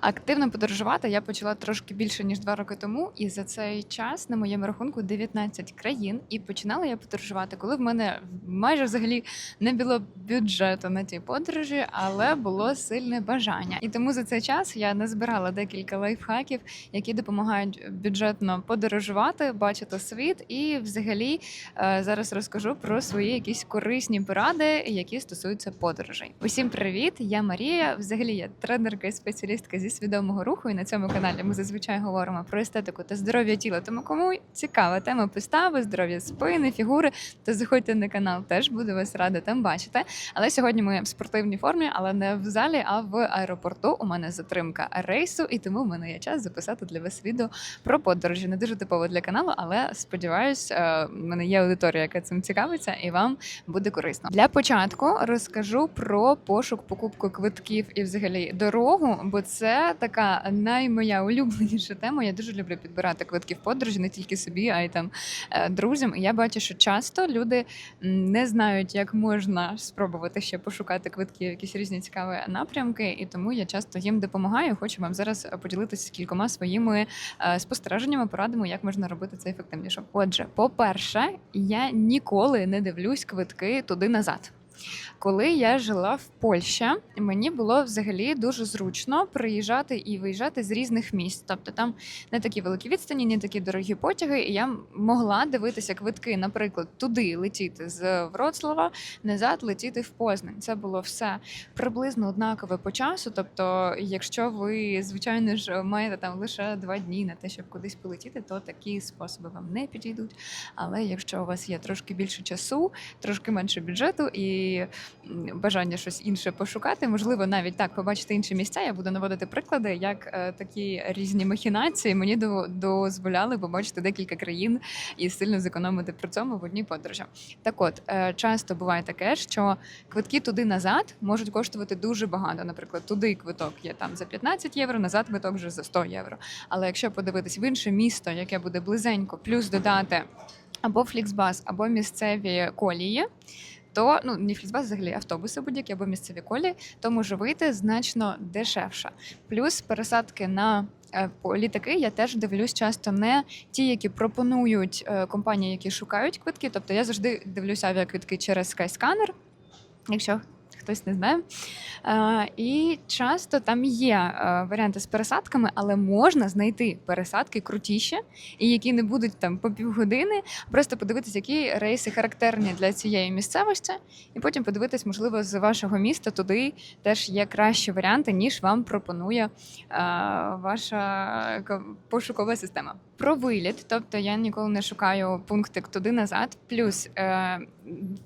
Активно подорожувати я почала трошки більше ніж два роки тому, і за цей час на моєму рахунку 19 країн. І починала я подорожувати, коли в мене майже взагалі не було бюджету на ті подорожі, але було сильне бажання. І тому за цей час я назбирала декілька лайфхаків, які допомагають бюджетно подорожувати, бачити світ. І взагалі е, зараз розкажу про свої якісь корисні поради, які стосуються подорожей. Усім привіт! Я Марія. Взагалі я тренерка і спеціалістка зі свідомого руху. І на цьому каналі ми зазвичай говоримо про естетику та здоров'я тіла. Тому кому цікава тема постави, здоров'я спини, фігури, то заходьте на канал. Теж буду вас рада там бачити. Але сьогодні ми в спортивній формі, але не в залі, а в аеропорту. У мене затримка рейсу, і тому в мене є час записати для вас відео про подорожі. Не дуже типово для каналу, але сподіваюсь, е, в мене є аудиторія, яка цим цікавиться, і вам буде корисно. Для початку розкажу про пошук покупку квитків і взагалі дорогу, бо це така наймоя улюбленіша тема. Я дуже люблю підбирати квитки в подорожі, не тільки собі, а й там е, друзям. І я бачу, що часто люди не знають, як можна спробувати ще пошукати квитки в якісь різні цікаві напрямки, і тому я часто їм допомагаю. Хочу вам зараз поділитися кількома своїми е, спостереженнями, порадами, як можна робити це ефективніше. Отже, по-перше, я ніколи не дивлюсь квитки туди назад. Коли я жила в Польщі, мені було взагалі дуже зручно приїжджати і виїжджати з різних місць. Тобто там не такі великі відстані, не такі дорогі потяги. І я могла дивитися квитки, наприклад, туди летіти з Вроцлава, назад летіти в Познань. Це було все приблизно однакове по часу. Тобто, якщо ви, звичайно ж, маєте там лише два дні на те, щоб кудись полетіти, то такі способи вам не підійдуть. Але якщо у вас є трошки більше часу, трошки менше бюджету і бажання щось інше пошукати, можливо, навіть так побачити інші місця. Я буду наводити приклади, як е, такі різні махінації мені до- дозволяли побачити декілька країн і сильно зекономити при цьому в одній подорожі. Так от е, часто буває таке, що квитки туди назад можуть коштувати дуже багато. Наприклад, туди квиток є там за 15 євро, назад квиток вже за 100 євро. Але якщо подивитись в інше місто, яке буде близенько, плюс додати або фліксбас, або місцеві колії. То ну не фліксбас, взагалі автобуси будь-які або місцеві колії, то може вийти значно дешевше. Плюс пересадки на е, літаки я теж дивлюсь часто не ті, які пропонують е, компанії, які шукають квитки. Тобто я завжди дивлюся авіаквитки через Skyscanner, якщо хтось не знає. Е, і часто там є е, варіанти з пересадками, але можна знайти пересадки крутіші, і які не будуть там по півгодини, просто подивитися, які рейси характерні для цієї місцевості, і потім подивитись, можливо, з вашого міста туди теж є кращі варіанти, ніж вам пропонує е, ваша пошукова система. Про виліт, тобто я ніколи не шукаю пунктик туди назад. Плюс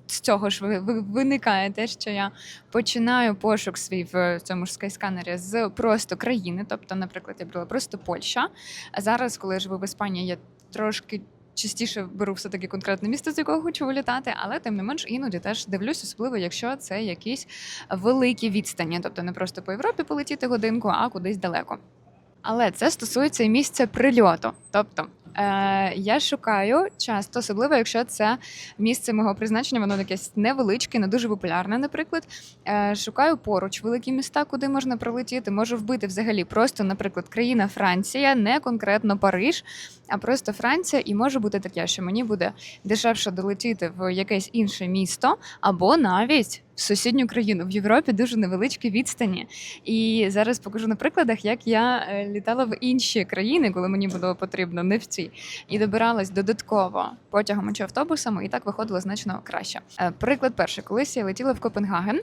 з цього ж ви- ви- виникає те, що я починаю пошук свій в цьому ж скайсканері з просто країни. Тобто, наприклад, я брала просто Польща. А зараз, коли я живу в Іспанії, я трошки. Частіше беру все таки конкретне місто, з якого хочу вилітати, але тим не менш іноді теж дивлюсь, особливо якщо це якісь великі відстані, тобто не просто по Європі полетіти годинку, а кудись далеко. Але це стосується і місця прильоту. Тобто е, я шукаю часто, особливо якщо це місце мого призначення, воно якесь невеличке, не дуже популярне, наприклад. Е, шукаю поруч великі міста, куди можна прилетіти. Можу вбити взагалі просто, наприклад, країна Франція, не конкретно Париж, а просто Франція. І може бути таке, що мені буде дешевше долетіти в якесь інше місто, або навіть в сусідню країну в Європі дуже невеличкі відстані. І зараз покажу на прикладах, як я е, літала в інші країни, коли мені було потрібно, не в ці, і добиралась додатково потягом чи автобусами, і так виходило значно краще. Е, Приклад перший, колись я летіла в Копенгаген,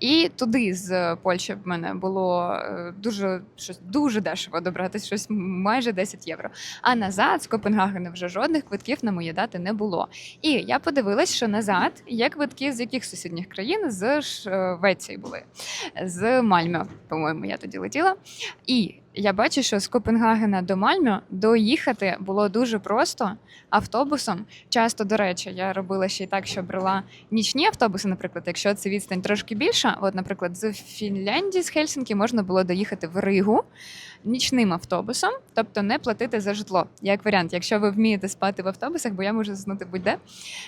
і туди з Польщі в мене було е, дуже щось дуже дешево добратися, щось майже 10 євро. А назад з Копенгагена вже жодних квитків на мої дати не було. І я подивилась, що назад є квитки з яких сусідніх країн з Швеції були, з Мальме, по-моєму, я тоді летіла. І я бачу, що з Копенгагена до Мальмё доїхати було дуже просто автобусом. Часто, до речі, я робила ще й так, що брала нічні автобуси, наприклад, якщо це відстань трошки більша. От, наприклад, з Фінляндії, з Хельсінкі можна було доїхати в Ригу нічним автобусом, тобто не платити за житло. Як варіант, якщо ви вмієте спати в автобусах, бо я можу заснути будь-де,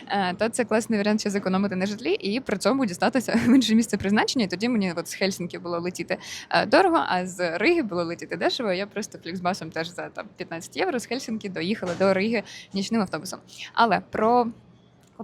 е, то це класний варіант ще зекономити на житлі і при цьому дістатися в інше місце призначення. І тоді мені от з Хельсінкі було летіти е, дорого, а з Риги було летіти дешево. Я просто фліксбасом теж за там 15 євро з Хельсінкі доїхала до Риги нічним автобусом. Але про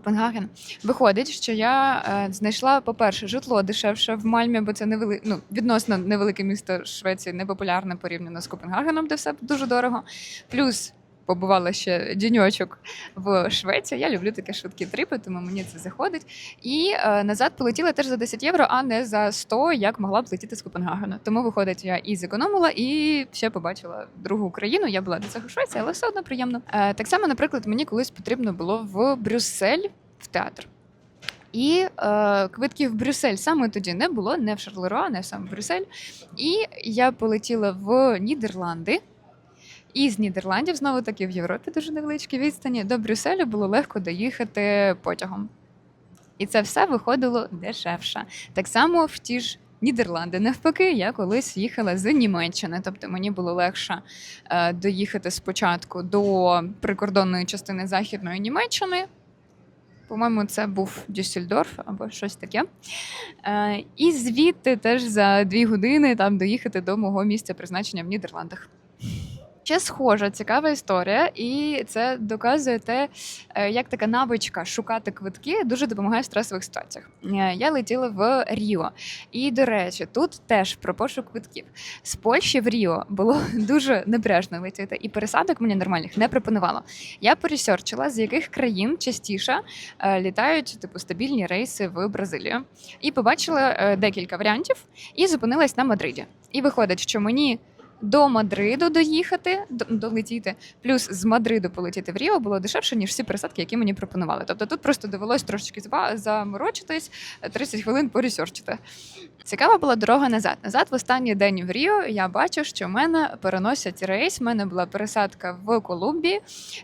Копенгаген виходить, що я е, знайшла, по-перше, житло дешевше в Мальмі, бо це невели... ну, відносно невелике місто Швеції, непопулярне порівняно з Копенгагеном, де все дуже дорого. Плюс побувала ще діньочок в Швеції. Я люблю такі швидкі трипи, тому мені це заходить. І е, назад полетіла теж за 10 євро, а не за 100, як могла б летіти з Копенгагена. Тому виходить, я і зекономила, і ще побачила другу країну. Я була до цього в Швеції, але все одно приємно. Е, так само, наприклад, мені колись потрібно було в Брюссель в театр. І е, квитків в Брюссель саме тоді не було, не в Шарлеруа, не в Брюссель. І я полетіла в Нідерланди. І з Нідерландів, знову таки в Європі дуже невеличкі відстані, до Брюсселю було легко доїхати потягом. І це все виходило дешевше. Так само в ті ж Нідерланди. Навпаки, я колись їхала з Німеччини, тобто мені було легше е, доїхати спочатку до прикордонної частини Західної Німеччини. По-моєму, це був Дюссельдорф або щось таке. Е, і звідти теж за дві години там доїхати до мого місця призначення в Нідерландах. Ще схожа цікава історія, і це доказує те, е, як така навичка шукати квитки дуже допомагає в стресових ситуаціях. Е, Я летіла в Ріо, і до речі, тут теж про пошук квитків. З Польщі в Ріо було дуже напряжно летіти, і пересадок мені нормальних не пропонувало. Я пересерчила, з яких країн частіше е, літають типу стабільні рейси в Бразилію, і побачила декілька варіантів, і зупинилась на Мадриді. І виходить, що мені до Мадриду доїхати, до- долетіти, плюс з Мадриду полетіти в Ріо було дешевше, ніж всі пересадки, які мені пропонували. Тобто тут просто довелось трошечки заморочитись, 30 хвилин поресерчити. Цікава була дорога назад. Назад в останній день в Ріо я бачу, що в мене переносять рейс. в мене була пересадка в Колумбії,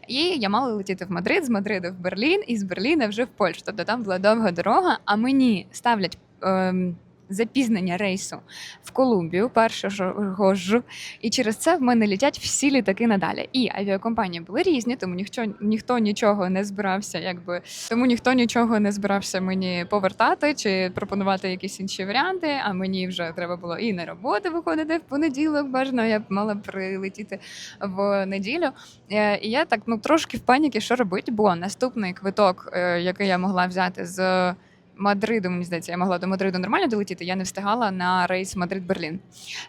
і я мала летіти в Мадрид, з Мадриду в Берлін, і з Берліна вже в Польщу. Тобто там була довга дорога, а мені ставлять. Ем, Запізнення рейсу в Колумбію першого ж, і через це в мене літять всі літаки надалі. І авіакомпанії були різні, тому ніхто ніхто нічого не збирався, якби тому ніхто нічого не збирався мені повертати чи пропонувати якісь інші варіанти. А мені вже треба було і на роботу виходити в понеділок. Бажано я б мала прилетіти в неділю. Е, І я так ну трошки в паніки, що робити, бо наступний квиток, е, який я могла взяти з. Мадриду, мені здається, я могла до Мадриду нормально долетіти. Я не встигала на рейс Мадрид-Берлін.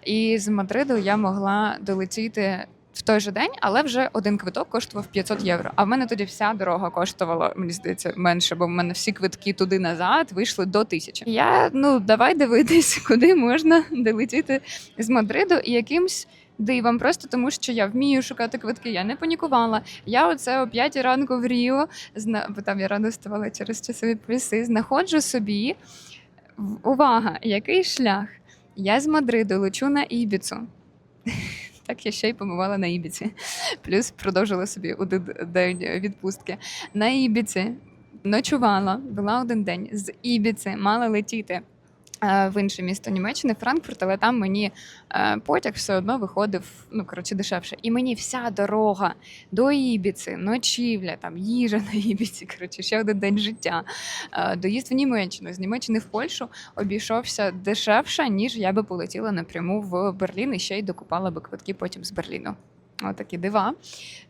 І з Мадриду я могла долетіти в той же день, але вже один квиток коштував 500 євро. А в мене тоді вся дорога коштувала, мені здається, менше, бо в мене всі квитки туди назад вийшли до тисячі. Я ну давай дивитись, куди можна долетіти з Мадриду і якимсь. Дивом, просто тому що я вмію шукати квитки. Я не панікувала. Я оце о 5 ранку в Ріо, бо там я рано вставала через часові пояси, знаходжу собі. Увага, який шлях? Я з Мадриду лечу на Ібіцу. Так я ще й побувала на Ібіці. Плюс продовжила собі один день відпустки. На Ібіці ночувала, була один день з Ібіці, мала летіти. Е, В інше місто Німеччини, Франкфурт, але там мені е, потяг все одно виходив ну коротше дешевше. І мені вся дорога до Ібіці, ночівля, там їжа на Ібіці. Коротше, ще один день життя. е, Доїзд в Німеччину з Німеччини в Польщу обійшовся дешевше, ніж я би полетіла напряму в Берлін і ще й докупала би квитки потім з Берліну. Отакі дива.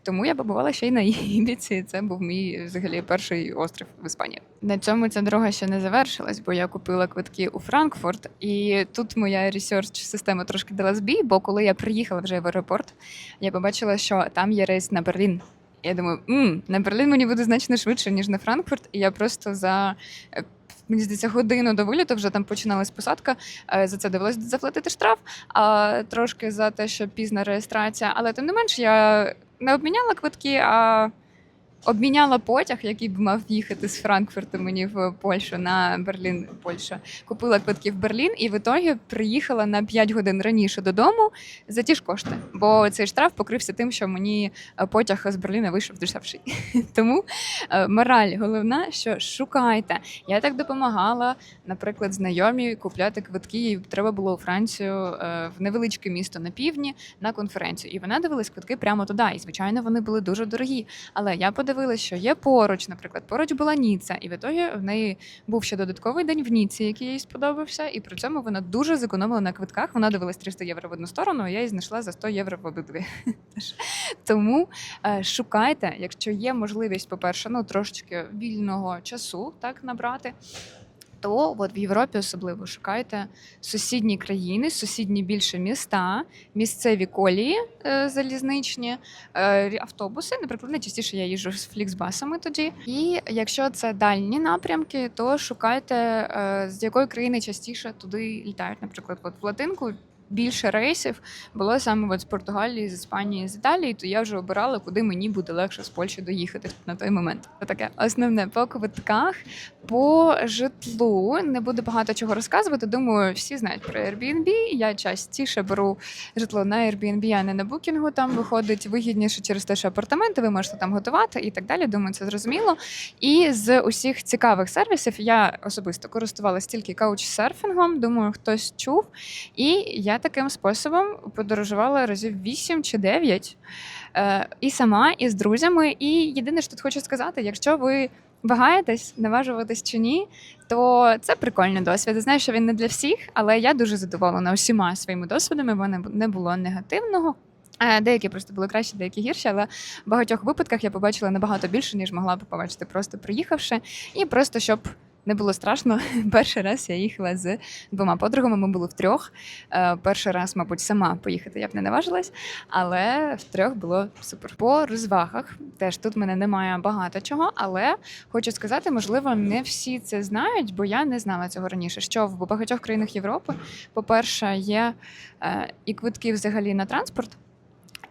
Тому я побувала ще й на Ібіці. Це був мій взагалі перший острів в Іспанії. На цьому ця дорога ще не завершилась, бо я купила квитки у Франкфурт, і тут моя ресерч система трошки дала збій. Бо коли я приїхала вже в аеропорт, я побачила, що там є рейс на Берлін. Я думаю, М, на Берлін мені буде значно швидше, ніж на Франкфурт. І я просто за е, мені здається, годину до виліту вже там починалась посадка. Е, За це довелося заплатити штраф, а трошки за те, що пізна реєстрація. Але тим не менш, я не обміняла квитки, а обміняла потяг, який б мав їхати з Франкфурту мені в Польщу на Берлін, Польща. Купила квитки в Берлін і в ітогі приїхала на 5 годин раніше додому за ті ж кошти. Бо цей штраф покрився тим, що мені е, потяг з Берліна вийшов дешевший. Тому е, мораль головна, що шукайте. Я так допомагала, наприклад, знайомі купляти квитки. Їй треба було у Францію е, в невеличке місто на півдні на конференцію. І вона дивилась квитки прямо туди. І звичайно, вони були дуже дорогі. Але я подивилася, що є поруч, наприклад, поруч була Ніца, і в ітогі в неї був ще додатковий день в Ніці, який їй сподобався. І при цьому вона дуже зекономила на квитках. Вона дивилась 300 євро в одну сторону, а я її знайшла за 100 євро в обидві. Тому е, шукайте, якщо є можливість, по-перше, ну трошечки вільного часу так набрати. То от в Європі особливо шукайте сусідні країни, сусідні більше міста, місцеві колії е, залізничні, е, автобуси. Наприклад, найчастіше я їжджу з фліксбасами тоді. І якщо це дальні напрямки, то шукайте е, з якої країни частіше туди літають. Наприклад, от в Латинку. Більше рейсів було саме от з Португалії, з Іспанії, з Італії, то я вже обирала, куди мені буде легше з Польщі доїхати на той момент. Це таке основне по квитках. По житлу не буду багато чого розказувати. Думаю, всі знають про Airbnb. Я частіше беру житло на Airbnb, а не на букінгу. Там виходить вигідніше через те, що апартаменти ви можете там готувати і так далі. Думаю, це зрозуміло. І з усіх цікавих сервісів я особисто користувалася тільки каучсерфінгом. Думаю, хтось чув. І я таким способом подорожувала разів 8 чи 9. Е, і сама, і з друзями. І єдине, що тут хочу сказати, якщо ви вагаєтесь, наважуватись чи ні, то це прикольний досвід. Знаю, що він не для всіх, але я дуже задоволена усіма своїми досвідами. Мене не було негативного. Е, Деякі просто були кращі, деякі гірші, але в багатьох випадках я побачила набагато більше, ніж могла б побачити, просто приїхавши. І просто щоб не було страшно. Перший раз я їхала з двома подругами. Ми були втрьох. Е, Перший раз, мабуть, сама поїхати я б не наважилась, але втрьох було супер. По розвагах теж тут мене немає багато чого, але хочу сказати, можливо, не всі це знають, бо я не знала цього раніше. Що в багатьох країнах Європи, по-перше, є е, і квитки взагалі на транспорт.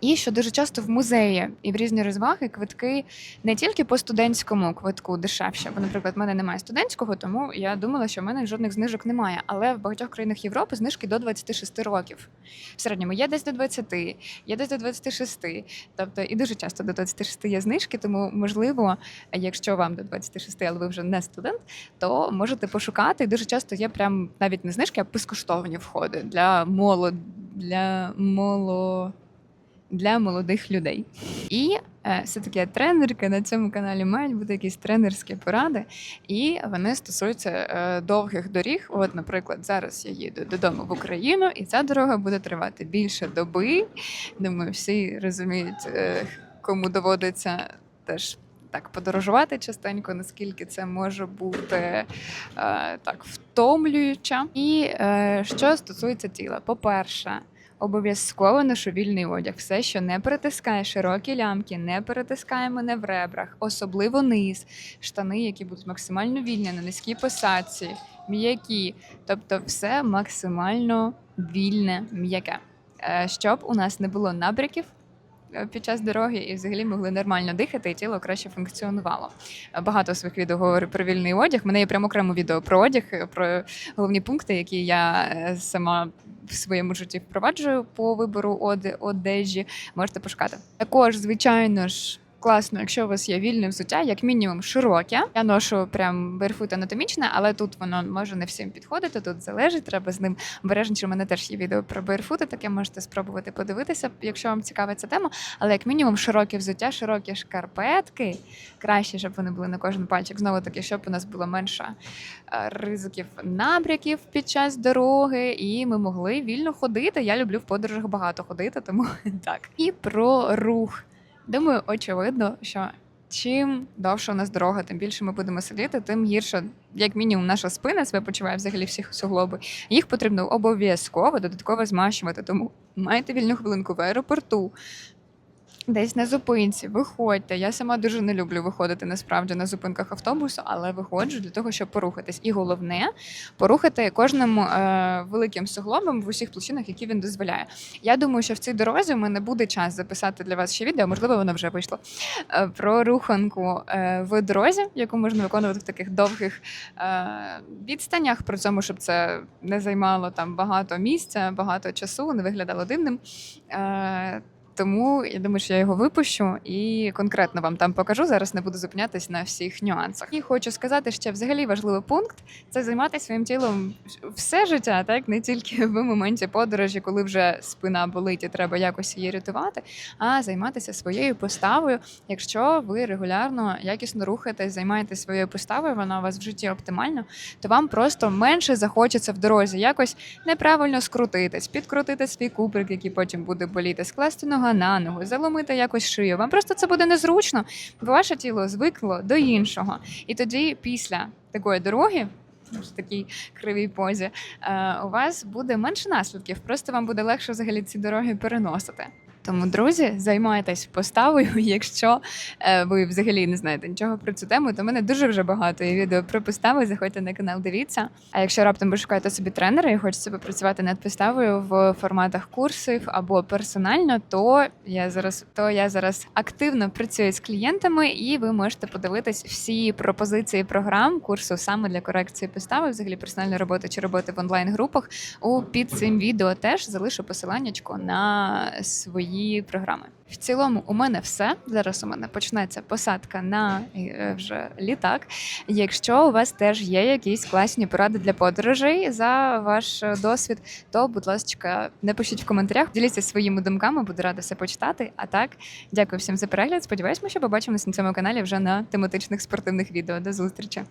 І що дуже часто в музеї і в різні розваги квитки не тільки по студентському квитку дешевше, бо, наприклад, в мене немає студентського, тому я думала, що в мене жодних знижок немає. Але в багатьох країнах Європи знижки до 26 років. В середньому є десь до 20, є десь до 26. Тобто і дуже часто до 26 є знижки, тому можливо, якщо вам до 26, але ви вже не студент, то можете пошукати. Дуже часто є прям навіть не знижки, а безкоштовні входи для молод для моло для молодих людей. І е, все-таки тренерка на цьому каналі мають бути якісь тренерські поради, і вони стосуються е, довгих доріг. От, наприклад, зараз я їду додому в Україну, і ця дорога буде тривати більше доби. Думаю, всі розуміють, е, кому доводиться теж. Так, подорожувати частенько, наскільки це може бути е, так втомлююче. І е, що стосується тіла, по-перше, Обов'язково ношу вільний одяг. Все, що не перетискає широкі лямки, не перетискає мене в ребрах, особливо низ, штани, які будуть максимально вільні на низькій посадці, м'які. Тобто, все максимально вільне, м'яке. Е, Щоб у нас не було набряків. Е, Під час дороги і взагалі могли нормально дихати, і тіло краще функціонувало. Е, Багато своїх відео говорю про вільний одяг. Мене є прямо окремо відео про одяг, е, про головні пункти, які я сама в своєму житті впроваджую по вибору одежі. Можете пошукати. Також, звичайно ж. Класно, якщо у вас є вільне взуття, як мінімум широке. Я ношу прям берфут анатомічне, але тут воно може не всім підходити. Тут залежить, треба з ним обережніше. У мене теж є відео про берфути, таке можете спробувати подивитися, якщо вам цікава ця тема. Але як мінімум широке взуття, широкі шкарпетки. Краще, щоб вони були на кожен пальчик. Знову таки, щоб у нас було менше е, ризиків набряків під час дороги, і ми могли вільно ходити. Я люблю в подорожах багато ходити, тому так. І про рух. Думаю, очевидно, що чим довше у нас дорога, тим більше ми будемо сидіти, тим гірше, як мінімум, наша спина себе почуває взагалі всіх суглоби. Їх потрібно обов'язково додатково змащувати. Тому майте вільну хвилинку в аеропорту. Десь на зупинці, виходьте. Я сама дуже не люблю виходити насправді на зупинках автобусу, але виходжу для того, щоб порухатись. І головне порухати кожним е, великим суглобом в усіх площинах, які він дозволяє. Я думаю, що в цій дорозі в мене буде час записати для вас ще відео, можливо, воно вже вийшло. е, Про руханку е, в дорозі, яку можна виконувати в таких довгих е, відстанях, при цьому, щоб це не займало там багато місця, багато часу, не виглядало дивним. Е, тому я думаю, що я його випущу і конкретно вам там покажу. Зараз не буду зупинятись на всіх нюансах. І хочу сказати, що взагалі важливий пункт це займатися своїм тілом все життя, так не тільки в моменті подорожі, коли вже спина болить і треба якось її рятувати, а займатися своєю поставою. Якщо ви регулярно якісно рухаєтесь, займаєтесь своєю поставою, вона у вас в житті оптимальна, то вам просто менше захочеться в дорозі якось неправильно скрутитись, підкрутити свій куприк, який потім буде боліти, скласти нога на ногу, заломити якось шию. Вам просто це буде незручно, бо ваше тіло звикло до іншого. І тоді, після такої дороги. В такій кривій позі е, у вас буде менше наслідків, просто вам буде легше взагалі ці дороги переносити. Тому, друзі, займайтесь поставою. Якщо е, ви взагалі не знаєте нічого про цю тему, то в мене дуже вже багато є відео про постави. Заходьте на канал, дивіться. А якщо раптом ви шукаєте собі тренера і хочете попрацювати над поставою в форматах курсів або персонально, то я зараз то я зараз активно працюю з клієнтами, і ви можете подивитись всі пропозиції програм курсу саме для корекції постави, взагалі персональної роботи чи роботи в онлайн групах. У під цим відео теж залишу посиланнячко на свої програми. В цілому, у мене все. Зараз у мене почнеться посадка на е, вже літак. Якщо у вас теж є якісь класні поради для подорожей за ваш досвід, то, будь ласка, напишіть в коментарях, діліться своїми думками, буду рада все почитати. А так, дякую всім за перегляд. Сподіваюсь, ми ще побачимося на цьому каналі вже на тематичних спортивних відео. До зустрічі!